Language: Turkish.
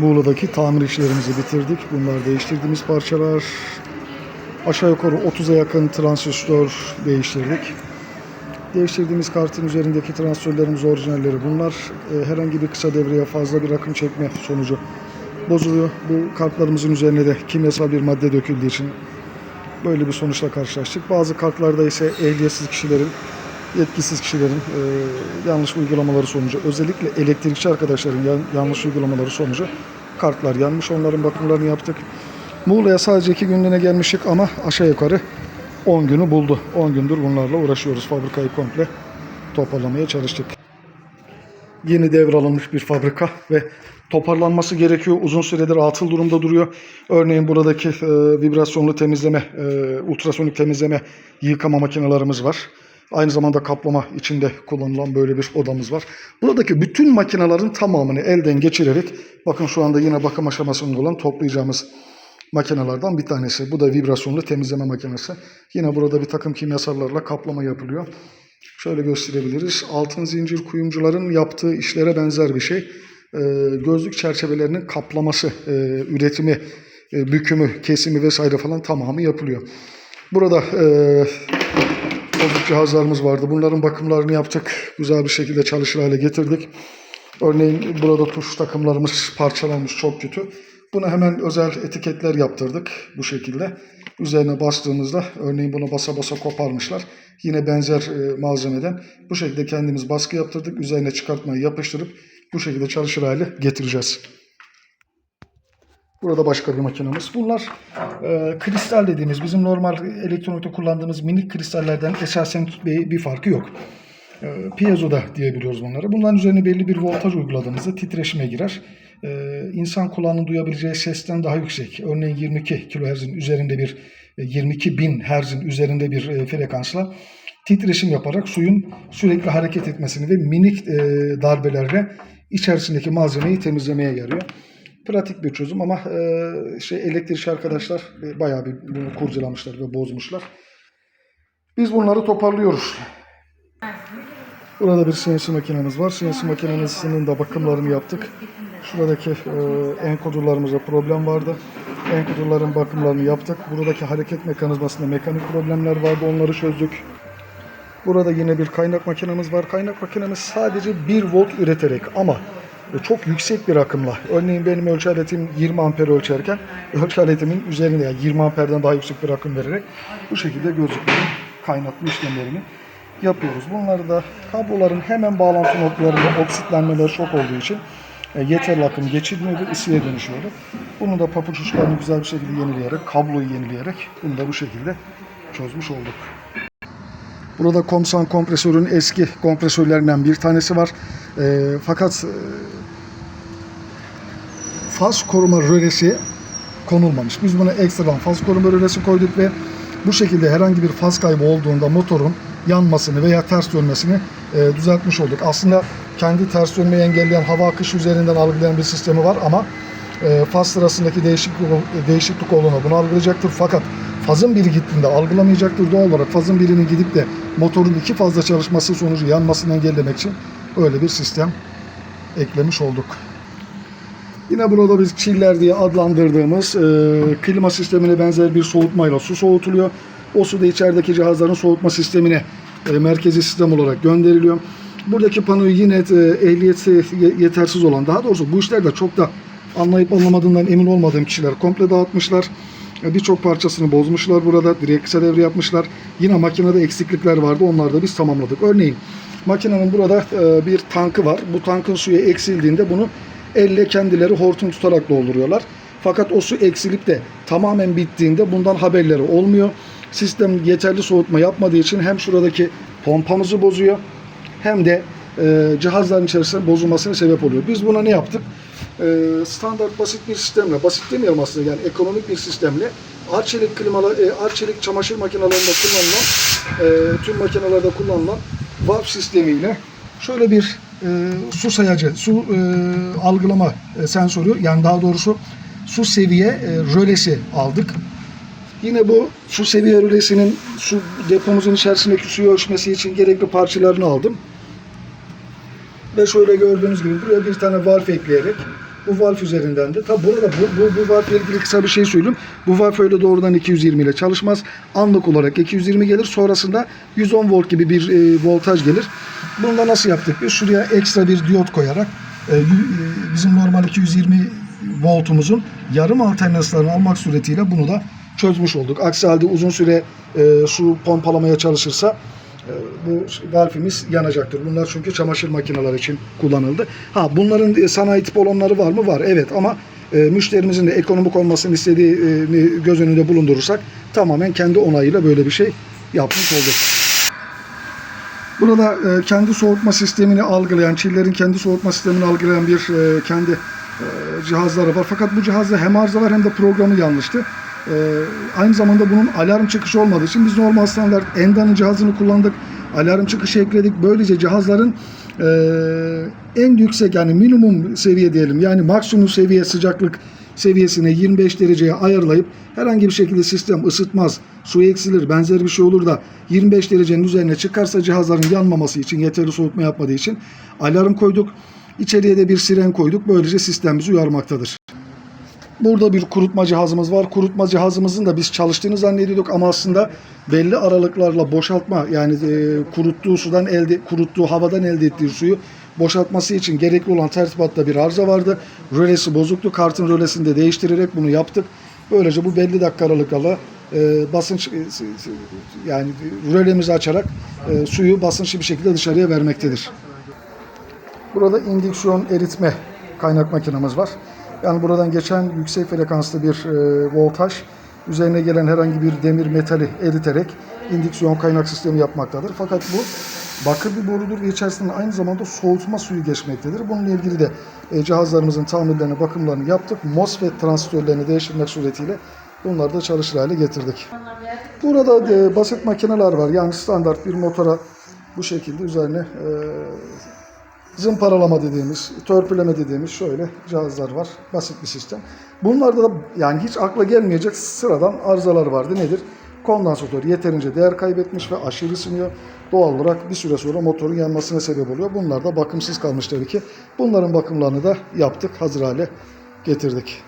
Muğla'daki tamir işlerimizi bitirdik. Bunlar değiştirdiğimiz parçalar. Aşağı yukarı 30'a yakın transistör değiştirdik. Değiştirdiğimiz kartın üzerindeki transistörlerimiz orijinalleri bunlar. Ee, herhangi bir kısa devreye fazla bir akım çekme sonucu bozuluyor. Bu kartlarımızın üzerine de kimyasal bir madde döküldüğü için böyle bir sonuçla karşılaştık. Bazı kartlarda ise ehliyetsiz kişilerin, yetkisiz kişilerin e, yanlış uygulamaları sonucu, özellikle elektrikçi arkadaşların yan- yanlış uygulamaları sonucu kartlar yanmış. Onların bakımlarını yaptık. Muğla'ya sadece iki günlüğüne gelmiştik ama aşağı yukarı 10 günü buldu. 10 gündür bunlarla uğraşıyoruz. Fabrikayı komple toparlamaya çalıştık. Yeni devralınmış bir fabrika ve toparlanması gerekiyor. Uzun süredir atıl durumda duruyor. Örneğin buradaki e, vibrasyonlu temizleme, e, ultrasonik temizleme yıkama makinelerimiz var. Aynı zamanda kaplama içinde kullanılan böyle bir odamız var. Buradaki bütün makinelerin tamamını elden geçirerek bakın şu anda yine bakım aşamasında olan toplayacağımız makinelerden bir tanesi. Bu da vibrasyonlu temizleme makinesi. Yine burada bir takım kimyasallarla kaplama yapılıyor. Şöyle gösterebiliriz. Altın zincir kuyumcuların yaptığı işlere benzer bir şey. Ee, gözlük çerçevelerinin kaplaması, e, üretimi, e, bükümü, kesimi vesaire falan tamamı yapılıyor. Burada e, bozuk cihazlarımız vardı. Bunların bakımlarını yaptık. Güzel bir şekilde çalışır hale getirdik. Örneğin burada tuş takımlarımız parçalanmış çok kötü. Buna hemen özel etiketler yaptırdık bu şekilde. Üzerine bastığımızda örneğin bunu basa basa koparmışlar. Yine benzer e, malzemeden bu şekilde kendimiz baskı yaptırdık. Üzerine çıkartmayı yapıştırıp bu şekilde çalışır hale getireceğiz. Burada başka bir makinemiz. Bunlar e, kristal dediğimiz bizim normal elektronikte kullandığımız minik kristallerden esasen bir, bir farkı yok. E, piezo da diyebiliyoruz bunları. Bunların üzerine belli bir voltaj uyguladığımızda titreşime girer. E, insan kulağının duyabileceği sesten daha yüksek. Örneğin 22 kHz'in üzerinde bir e, 22 bin Hz'in üzerinde bir e, frekansla titreşim yaparak suyun sürekli hareket etmesini ve minik e, darbelerle içerisindeki malzemeyi temizlemeye yarıyor. Pratik bir çözüm ama e, şey elektrikçi arkadaşlar e, bayağı bir bunu kurcalamışlar ve bozmuşlar. Biz bunları toparlıyoruz. Burada bir CNC makinemiz var. CNC makinemizin de bakımlarını yaptık. Şuradaki e, enkodurlarımızda problem vardı. Enkodurların bakımlarını yaptık. Buradaki hareket mekanizmasında mekanik problemler vardı. Onları çözdük. Burada yine bir kaynak makinemiz var. Kaynak makinemiz sadece 1 volt üreterek ama çok yüksek bir akımla. Örneğin benim ölçü aletim 20 amper ölçerken ölçü aletimin üzerinde yani 20 amperden daha yüksek bir akım vererek bu şekilde gözlüklerin kaynatma işlemlerini yapıyoruz. Bunları da kabloların hemen bağlantı noktalarında oksitlenmeleri çok olduğu için e, yeterli akım geçirmiyordu, ısıya dönüşüyordu. Bunu da papuç uçlarını güzel bir şekilde yenileyerek, kabloyu yenileyerek bunu da bu şekilde çözmüş olduk. Burada Komsan kompresörün eski kompresörlerinden bir tanesi var. E, fakat e, faz koruma rölesi konulmamış. Biz buna ekstradan faz koruma rölesi koyduk ve bu şekilde herhangi bir faz kaybı olduğunda motorun yanmasını veya ters dönmesini e, düzeltmiş olduk. Aslında kendi ters dönmeyi engelleyen hava akışı üzerinden algılayan bir sistemi var ama e, faz sırasındaki değişiklik, değişiklik olduğunda bunu algılayacaktır. Fakat fazın biri gittiğinde algılamayacaktır. Doğal olarak fazın birinin gidip de motorun iki fazla çalışması sonucu yanmasını engellemek için öyle bir sistem eklemiş olduk. Yine burada biz chiller diye adlandırdığımız e, klima sistemine benzer bir soğutmayla su soğutuluyor. O su da içerideki cihazların soğutma sistemine e, merkezi sistem olarak gönderiliyor. Buradaki panoyu yine e, ehliyeti ye- yetersiz olan, daha doğrusu bu işlerde çok da anlayıp anlamadığından emin olmadığım kişiler komple dağıtmışlar. E, Birçok parçasını bozmuşlar burada. Direkt kısa devre yapmışlar. Yine makinede eksiklikler vardı. Onları da biz tamamladık. Örneğin makinenin burada e, bir tankı var. Bu tankın suyu eksildiğinde bunu elle kendileri hortum tutarak dolduruyorlar. Fakat o su eksilip de tamamen bittiğinde bundan haberleri olmuyor. Sistem yeterli soğutma yapmadığı için hem şuradaki pompamızı bozuyor hem de e, cihazların içerisinde bozulmasına sebep oluyor. Biz buna ne yaptık? E, standart basit bir sistemle, basit demeyelim aslında yani ekonomik bir sistemle Arçelik klimalı, e, Arçelik çamaşır makinelerinde kullanılan, e, tüm makinelerde kullanılan valve sistemiyle şöyle bir e, su sayacı, su e, algılama e, sensörü yani daha doğrusu su seviye e, rölesi aldık. Yine bu su seviye rölesinin su depomuzun içerisindeki suyu ölçmesi için gerekli parçalarını aldım. Ve şöyle gördüğünüz gibi buraya bir tane valve ekleyerek Bu valf üzerinden de. Tabi burada bu, bu, bu valf ile ilgili kısa bir şey söyleyeyim. Bu valf öyle doğrudan 220 ile çalışmaz. Anlık olarak 220 gelir. Sonrasında 110 volt gibi bir e, voltaj gelir. Bunu da nasıl yaptık? Biz şuraya ekstra bir diyot koyarak e, e, bizim normal 220 voltumuzun yarım alternanslarını almak suretiyle bunu da çözmüş olduk. Aksi halde uzun süre e, su pompalamaya çalışırsa bu valfimiz yanacaktır. Bunlar çünkü çamaşır makineleri için kullanıldı. Ha bunların e, sanayi tip olanları var mı? Var. Evet ama e, müşterimizin de ekonomik olmasını istediğini göz önünde bulundurursak tamamen kendi onayıyla böyle bir şey yapmış olduk. Burada e, kendi soğutma sistemini algılayan, çillerin kendi soğutma sistemini algılayan bir e, kendi e, cihazları var. Fakat bu cihazda hem arıza hem de programı yanlıştı. E, aynı zamanda bunun alarm çıkışı olmadığı için biz normal standart Enda'nın cihazını kullandık. Alarm çıkışı ekledik. Böylece cihazların e, en yüksek yani minimum seviye diyelim yani maksimum seviye sıcaklık seviyesine 25 dereceye ayarlayıp herhangi bir şekilde sistem ısıtmaz, su eksilir, benzer bir şey olur da 25 derecenin üzerine çıkarsa cihazların yanmaması için, yeterli soğutma yapmadığı için alarm koyduk. İçeriye de bir siren koyduk. Böylece sistem bizi uyarmaktadır. Burada bir kurutma cihazımız var. Kurutma cihazımızın da biz çalıştığını zannediyorduk ama aslında belli aralıklarla boşaltma yani e, kuruttuğu sudan elde kuruttuğu havadan elde ettiği suyu boşaltması için gerekli olan tertibatta bir arıza vardı. Rölesi bozuktu. Kartın rölesini de değiştirerek bunu yaptık. Böylece bu belli dakika aralıklarla e, basınç e, yani rölemizi açarak e, suyu basınçlı bir şekilde dışarıya vermektedir. Burada indüksiyon eritme kaynak makinamız var. Yani buradan geçen yüksek frekanslı bir e, voltaj üzerine gelen herhangi bir demir metali eriterek indüksiyon kaynak sistemi yapmaktadır. Fakat bu bakır bir borudur ve içerisinde aynı zamanda soğutma suyu geçmektedir. Bununla ilgili de e, cihazlarımızın tamirlerini, bakımlarını yaptık. MOSFET transistörlerini değiştirmek suretiyle bunları da çalışır hale getirdik. Burada e, basit makineler var. Yani standart bir motora bu şekilde üzerine e, zımparalama dediğimiz, törpüleme dediğimiz şöyle cihazlar var. Basit bir sistem. Bunlarda da yani hiç akla gelmeyecek sıradan arızalar vardı. Nedir? Kondansatör yeterince değer kaybetmiş ve aşırı ısınıyor. Doğal olarak bir süre sonra motorun yanmasına sebep oluyor. Bunlar da bakımsız kalmış tabii ki. Bunların bakımlarını da yaptık, hazır hale getirdik.